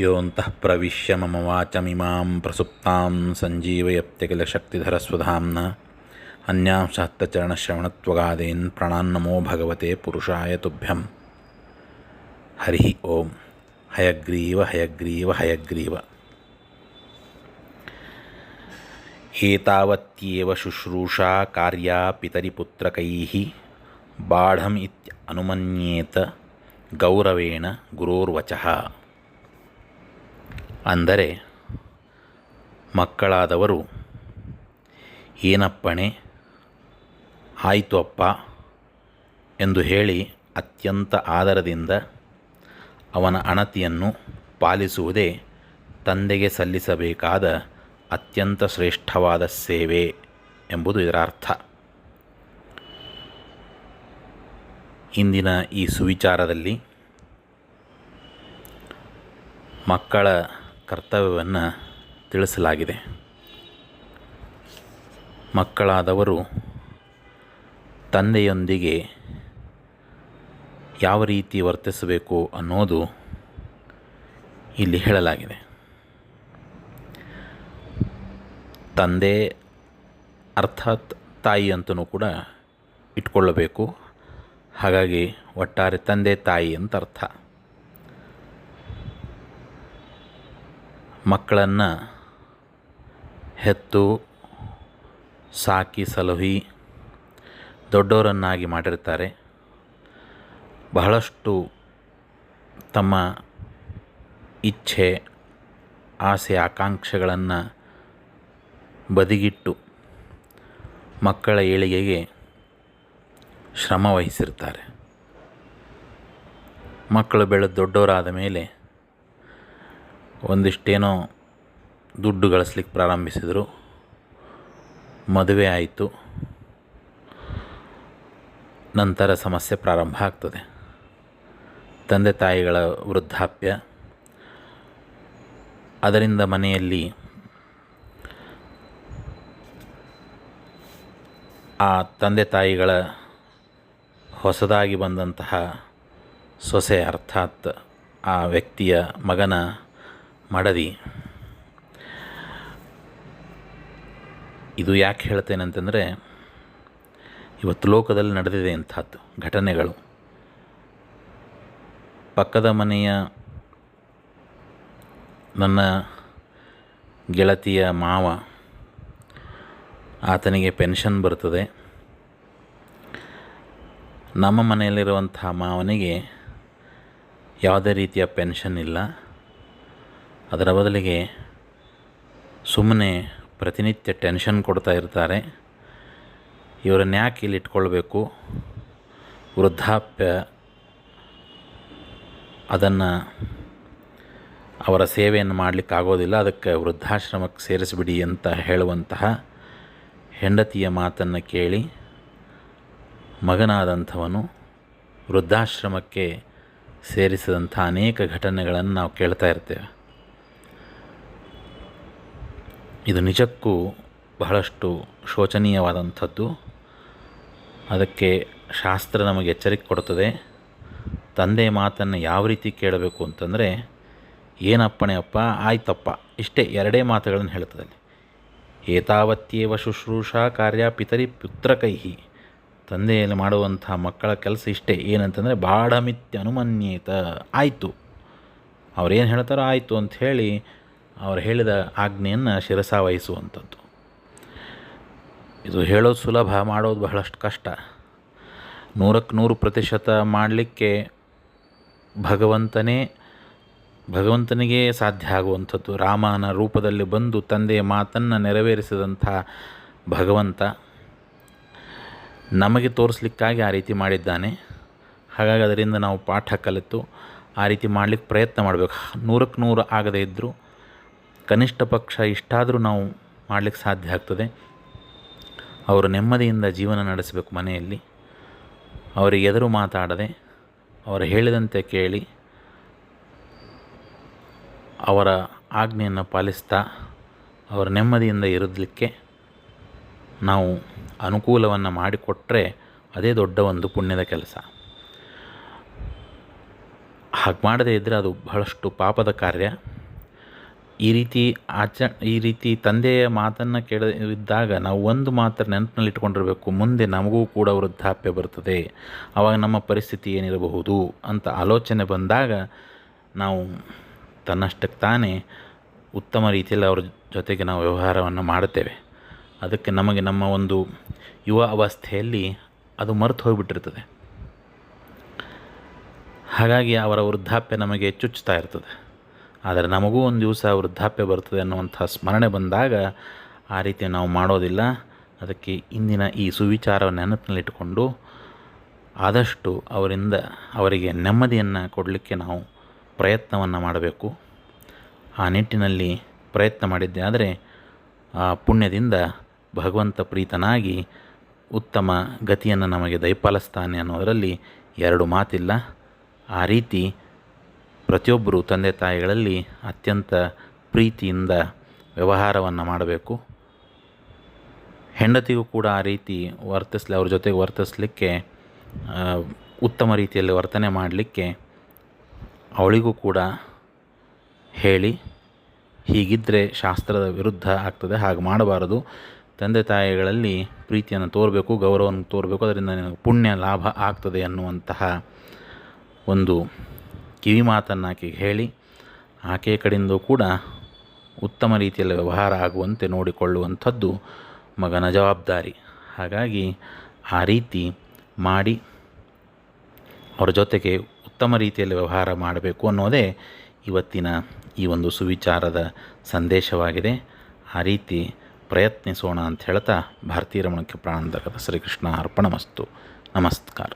योऽन्तः प्रविश्य मम वाचमिमां प्रसुप्तां सञ्जीवयत्यखिलशक्तिधरस्वधाम्ना अन्यांशात्तचरणश्रवणत्वगादेन् प्रणान्नमो भगवते पुरुषाय तुभ्यं हरिः ॐ हयग्रीव हयग्रीव हयग्रीव एतावत्येव शुश्रूषा कार्या पितरिपुत्रकैः बाढम् इत्यनुमन्येत गौरवेण गुरोर्वचः ಅಂದರೆ ಮಕ್ಕಳಾದವರು, ಏನಪ್ಪಣೆ? ಆಯಿತು ಅಪ್ಪ ಎಂದು ಹೇಳಿ ಅತ್ಯಂತ ಆದರದಿಂದ ಅವನ ಅಣತಿಯನ್ನು ಪಾಲಿಸುವುದೇ ತಂದೆಗೆ ಸಲ್ಲಿಸಬೇಕಾದ ಅತ್ಯಂತ ಶ್ರೇಷ್ಠವಾದ ಸೇವೆ ಎಂಬುದು ಇದರ ಅರ್ಥ. ಇಂದಿನ ಈ ಸುವಿಚಾರದಲ್ಲಿ ಮಕ್ಕಳ ಕರ್ತವ್ಯವನ್ನು ತಿಳಿಸಲಾಗಿದೆ. ಮಕ್ಕಳಾದವರು ತಂದೆಯೊಂದಿಗೆ ಯಾವ ರೀತಿ ವರ್ತಿಸಬೇಕು ಅನ್ನೋದು ಇಲ್ಲಿ ಹೇಳಲಾಗಿದೆ. ತಂದೆ ಅರ್ಥಾತ್ ತಾಯಿ ಅಂತಲೂ ಕೂಡ ಇಟ್ಕೊಳ್ಳಬೇಕು. ಹಾಗಾಗಿ ಒಟ್ಟಾರೆ ತಂದೆ ತಾಯಿ ಅಂತ ಅರ್ಥ. ಮಕ್ಕಳನ್ನು ಹೆತ್ತು ಸಾಕಿ ಸಲಹಿ ದೊಡ್ಡವರನ್ನಾಗಿ ಮಾಡಿರ್ತಾರೆ ಬಹಳಷ್ಟು ತಮ್ಮ ಇಚ್ಛೆ, ಆಸೆ, ಆಕಾಂಕ್ಷೆಗಳನ್ನು ಬದಿಗಿಟ್ಟು ಮಕ್ಕಳ ಏಳಿಗೆಗೆ ಶ್ರಮ ವಹಿಸಿರ್ತಾರೆ ಮಕ್ಕಳು ಬೆಳೆದು ದೊಡ್ಡವರಾದ ಮೇಲೆ ಒಂದಿಷ್ಟೇನೋ ದುಡ್ಡು ಗಳಿಸ್ಲಿಕ್ಕೆ ಪ್ರಾರಂಭಿಸಿದರು. ಮದುವೆ ಆಯಿತು. ನಂತರ ಸಮಸ್ಯೆ ಪ್ರಾರಂಭ ಆಗ್ತದೆ. ತಂದೆ ತಾಯಿಗಳ ವೃದ್ಧಾಪ್ಯ. ಅದರಿಂದ ಮನೆಯಲ್ಲಿ ಆ ತಂದೆ ತಾಯಿಗಳ ಹೊಸದಾಗಿ ಬಂದಂತಹ ಸೊಸೆ, ಅರ್ಥಾತ್ ಆ ವ್ಯಕ್ತಿಯ ಮಗನ ಮಡದಿ? ಇದು ಯಾಕೆ ಹೇಳ್ತೇನೆ ಅಂತಂದರೆ, ಇವತ್ತು ಲೋಕದಲ್ಲಿ ನಡೆದಿದೆ ಇಂಥದ್ದು ಘಟನೆಗಳು. ಪಕ್ಕದ ಮನೆಯ ನನ್ನ ಗೆಳತಿಯ ಮಾವ, ಆತನಿಗೆ ಪೆನ್ಷನ್ ಬರ್ತದೆ. ನಮ್ಮ ಮನೆಯಲ್ಲಿರುವಂಥ ಮಾವನಿಗೆ ಯಾವುದೇ ರೀತಿಯ ಪೆನ್ಷನ್ ಇಲ್ಲ. ಅದರ ಬದಲಿಗೆ ಸುಮ್ಮನೆ ಪ್ರತಿನಿತ್ಯ ಟೆನ್ಷನ್ ಕೊಡ್ತಾ ಇರ್ತಾರೆ. ಇವರನ್ನು ಯಾಕೆ ಇಲ್ಲಿ ಇಟ್ಕೊಳ್ಬೇಕು? ವೃದ್ಧಾಪ್ಯ ಅದನ್ನು ಅವರ ಸೇವೆಯನ್ನು ಮಾಡಲಿಕ್ಕೆ ಆಗೋದಿಲ್ಲ. ಅದಕ್ಕೆ ವೃದ್ಧಾಶ್ರಮಕ್ಕೆ ಸೇರಿಸಿಬಿಡಿ ಅಂತ ಹೇಳುವಂತಹ ಹೆಂಡತಿಯ ಮಾತನ್ನು ಕೇಳಿ ಮಗನಾದಂಥವನು ವೃದ್ಧಾಶ್ರಮಕ್ಕೆ ಸೇರಿಸಿದಂಥ ಅನೇಕ ಘಟನೆಗಳನ್ನು ನಾವು ಕೇಳ್ತಾ ಇರ್ತೇವೆ. ಇದು ನಿಜಕ್ಕೂ ಬಹಳಷ್ಟು ಶೋಚನೀಯವಾದಂಥದ್ದು. ಅದಕ್ಕೆ ಶಾಸ್ತ್ರ ನಮಗೆ ಎಚ್ಚರಿಕೆ ಕೊಡುತ್ತದೆ. ತಂದೆ ಮಾತನ್ನು ಯಾವ ರೀತಿ ಕೇಳಬೇಕು ಅಂತಂದರೆ, ಏನಪ್ಪಣೆ ಅಪ್ಪ, ಆಯ್ತಪ್ಪ, ಇಷ್ಟೇ ಎರಡೇ ಮಾತುಗಳನ್ನು ಹೇಳ್ತದೆ ಏತಾವತ್ತೇವ ಶುಶ್ರೂಷಾ ಕಾರ್ಯ ಪಿತರಿ ಪುತ್ರಕೈಹಿ. ತಂದೆಯಲ್ಲಿ ಮಾಡುವಂಥ ಮಕ್ಕಳ ಕೆಲಸ ಇಷ್ಟೇ, ಏನಂತಂದರೆ ಬಾಢಮಿತ್ಯ ಅನುಮನ್ಯೇತ ಆಯಿತು. ಅವ್ರೇನು ಹೇಳ್ತಾರೋ ಆಯಿತು ಅಂಥೇಳಿ ಅವ್ರು ಹೇಳಿದ ಆಜ್ಞೆಯನ್ನು ಶಿರಸಾವಹಿಸುವಂಥದ್ದು ಇದು ಹೇಳೋದು ಸುಲಭ, ಮಾಡೋದು ಬಹಳಷ್ಟು ಕಷ್ಟ. ನೂರಕ್ಕೆ ನೂರು ಪ್ರತಿಶತ ಮಾಡಲಿಕ್ಕೆ ಭಗವಂತನೇ, ಭಗವಂತನಿಗೆ ಸಾಧ್ಯ ಆಗುವಂಥದ್ದು. ರಾಮನ ರೂಪದಲ್ಲಿ ಬಂದು ತಂದೆಯ ಮಾತನ್ನು ನೆರವೇರಿಸಿದಂಥ ಭಗವಂತ ನಮಗೆ ತೋರಿಸ್ಲಿಕ್ಕಾಗಿ ಆ ರೀತಿ ಮಾಡಿದ್ದಾನೆ. ಹಾಗಾಗಿ ಅದರಿಂದ ನಾವು ಪಾಠ ಕಲಿತು ಆ ರೀತಿ ಮಾಡಲಿಕ್ಕೆ ಪ್ರಯತ್ನ ಮಾಡಬೇಕು. ನೂರಕ್ಕೆ ನೂರು ಆಗದೇ ಇದ್ದರೂ ಕನಿಷ್ಠ ಪಕ್ಷ ಇಷ್ಟಾದರೂ ನಾವು ಮಾಡಲಿಕ್ಕೆ ಸಾಧ್ಯ ಆಗ್ತದೆ. ಅವರು ನೆಮ್ಮದಿಯಿಂದ ಜೀವನ ನಡೆಸಬೇಕು ಮನೆಯಲ್ಲಿ. ಅವರಿಗೆ ಎದುರು ಮಾತಾಡದೆ, ಅವರು ಹೇಳಿದಂತೆ ಕೇಳಿ, ಅವರ ಆಜ್ಞೆಯನ್ನು ಪಾಲಿಸ್ತಾ, ಅವರ ನೆಮ್ಮದಿಯಿಂದ ಇರಲಿಕ್ಕೆ ನಾವು ಅನುಕೂಲವನ್ನು ಮಾಡಿಕೊಟ್ಟರೆ ಅದೇ ದೊಡ್ಡ ಒಂದು ಪುಣ್ಯದ ಕೆಲಸ. ಹಾಗೆ ಮಾಡದೇ ಇದ್ದರೆ ಅದು ಬಹಳಷ್ಟು ಪಾಪದ ಕಾರ್ಯ. ಈ ರೀತಿ ಆಚ, ಈ ರೀತಿ ತಂದೆಯ ಮಾತನ್ನು ಕೇಳಿದಾಗ ನಾವು ಒಂದು ಮಾತ್ರ ನೆನಪಿನಲ್ಲಿ ಇಟ್ಕೊಂಡಿರಬೇಕು ಮುಂದೆ ನಮಗೂ ಕೂಡ ವೃದ್ಧಾಪ್ಯ ಬರ್ತದೆ ಆವಾಗ ನಮ್ಮ ಪರಿಸ್ಥಿತಿ ಏನಿರಬಹುದು ಅಂತ ಆಲೋಚನೆ ಬಂದಾಗ ನಾವು ತನ್ನಷ್ಟಕ್ಕೆ ತಾನೇ ಉತ್ತಮ ರೀತಿಯಲ್ಲಿ ಅವ್ರ ಜೊತೆಗೆ ನಾವು ವ್ಯವಹಾರವನ್ನು ಮಾಡುತ್ತೇವೆ. ಅದಕ್ಕೆ ನಮಗೆ ನಮ್ಮ ಒಂದು ಯುವ ಅವಸ್ಥೆಯಲ್ಲಿ ಅದು ಮರೆತು ಹೋಗಿಬಿಟ್ಟಿರ್ತದೆ. ಹಾಗಾಗಿ ಅವರ ವೃದ್ಧಾಪ್ಯ ನಮಗೆ ಚುಚ್ಚುತ್ತಾ ಇರ್ತದೆ. ಆದರೆ ನಮಗೂ ಒಂದು ದಿವಸ ವೃದ್ಧಾಪ್ಯ ಬರ್ತದೆ ಅನ್ನುವಂಥ ಸ್ಮರಣೆ ಬಂದಾಗ ಆ ರೀತಿ ನಾವು ಮಾಡೋದಿಲ್ಲ. ಅದಕ್ಕೆ ಇಂದಿನ ಈ ಸುವಿಚಾರ ನೆನಪಿನಲ್ಲಿಟ್ಟುಕೊಂಡು ಆದಷ್ಟು ಅವರಿಂದ ಅವರಿಗೆ ನೆಮ್ಮದಿಯನ್ನು ಕೊಡಲಿಕ್ಕೆ ನಾವು ಪ್ರಯತ್ನವನ್ನು ಮಾಡಬೇಕು. ಆ ನಿಟ್ಟಿನಲ್ಲಿ ಪ್ರಯತ್ನ ಮಾಡಿದ್ದೆ ಆದರೆ ಆ ಪುಣ್ಯದಿಂದ ಭಗವಂತ ಪ್ರೀತನಾಗಿ ಉತ್ತಮ ಗತಿಯನ್ನು ನಮಗೆ ದಯಪಾಲಿಸ್ತಾನೆ ಅನ್ನೋದರಲ್ಲಿ ಎರಡು ಮಾತಿಲ್ಲ. ಆ ರೀತಿ ಪ್ರತಿಯೊಬ್ಬರು ತಂದೆ ತಾಯಿಗಳಲ್ಲಿ ಅತ್ಯಂತ ಪ್ರೀತಿಯಿಂದ ವ್ಯವಹಾರವನ್ನು ಮಾಡಬೇಕು. ಹೆಂಡತಿಗೂ ಕೂಡ ಆ ರೀತಿ ವರ್ತಿಸ್ಲಿ, ಅವ್ರ ಜೊತೆಗೆ ವರ್ತಿಸಲಿಕ್ಕೆ ಉತ್ತಮ ರೀತಿಯಲ್ಲಿ ವರ್ತನೆ ಮಾಡಲಿಕ್ಕೆ ಅವಳಿಗೂ ಕೂಡ ಹೇಳಿ ಹೀಗಿದ್ದರೆ ಶಾಸ್ತ್ರದ ವಿರುದ್ಧ ಆಗ್ತದೆ, ಹಾಗೆ ಮಾಡಬಾರದು. ತಂದೆ ತಾಯಿಗಳಲ್ಲಿ ಪ್ರೀತಿಯನ್ನು ತೋರಬೇಕು, ಗೌರವವನ್ನು ತೋರಬೇಕು, ಅದರಿಂದ ನಿನಗೆ ಪುಣ್ಯ ಲಾಭ ಆಗ್ತದೆ ಅನ್ನುವಂತಹ ಒಂದು ಕಿವಿ ಮಾತನ್ನು ಆಕೆಗೆ ಹೇಳಿ ಆಕೆಯ ಕಡೆಯಿಂದೂ ಕೂಡ ಉತ್ತಮ ರೀತಿಯಲ್ಲಿ ವ್ಯವಹಾರ ಆಗುವಂತೆ ನೋಡಿಕೊಳ್ಳುವಂಥದ್ದು ಮಗನ ಜವಾಬ್ದಾರಿ. ಹಾಗಾಗಿ ಆ ರೀತಿ ಮಾಡಿ ಅವರ ಜೊತೆಗೆ ಉತ್ತಮ ರೀತಿಯಲ್ಲಿ ವ್ಯವಹಾರ ಮಾಡಬೇಕು ಅನ್ನೋದೇ ಇವತ್ತಿನ ಈ ಒಂದು ಸುವಿಚಾರದ ಸಂದೇಶವಾಗಿದೆ. ಆ ರೀತಿ ಪ್ರಯತ್ನಿಸೋಣ ಅಂತ ಹೇಳ್ತಾ ಭಾರತೀಯ ರಮಣಕ್ಕೆ ಪ್ರಾಣಾಂತಕದ ಶ್ರೀಕೃಷ್ಣ ಅರ್ಪಣಮಸ್ತು ನಮಸ್ಕಾರ.